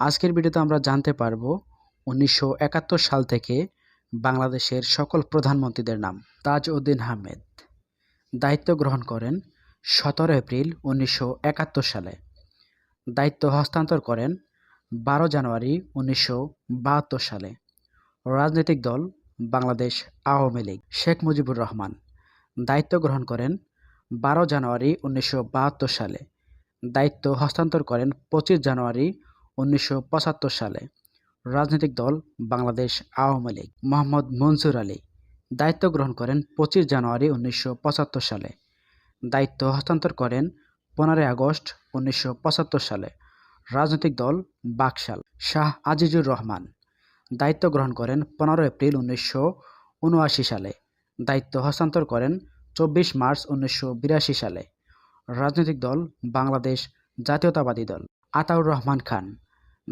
আজকের ভিডিওতে আমরা জানতে পারব উনিশশো একাত্তর সাল থেকে বাংলাদেশের সকল প্রধানমন্ত্রীদের নাম। তাজউদ্দিন আহমেদ। দায়িত্ব গ্রহণ করেন সতেরো এপ্রিল উনিশশো একাত্তর সালে। দায়িত্ব হস্তান্তর করেন বারো জানুয়ারি উনিশশো বাহাত্তর সালে। রাজনৈতিক দল বাংলাদেশ আওয়ামী লীগ। শেখ মুজিবুর রহমান। দায়িত্ব গ্রহণ করেন বারো জানুয়ারি উনিশশো বাহাত্তর সালে। দায়িত্ব হস্তান্তর করেন পঁচিশ জানুয়ারি উনিশশো পঁচাত্তর সালে রাজনৈতিক দল বাংলাদেশ আওয়ামী লীগ মোহাম্মদ মনসুর আলী দায়িত্ব গ্রহণ করেন পঁচিশ জানুয়ারি উনিশশো পঁচাত্তর সালে। দায়িত্ব হস্তান্তর করেন পনেরোই আগস্ট উনিশশো পঁচাত্তর সালে। রাজনৈতিক দল বাকশাল শাহ আজিজুর রহমান দায়িত্ব গ্রহণ করেন পনেরো এপ্রিল উনিশশো উনআশি সালে। দায়িত্ব হস্তান্তর করেন চব্বিশ মার্চ উনিশশো বিরাশি সালে। রাজনৈতিক দল বাংলাদেশ জাতীয়তাবাদী দল আতাউর রহমান খান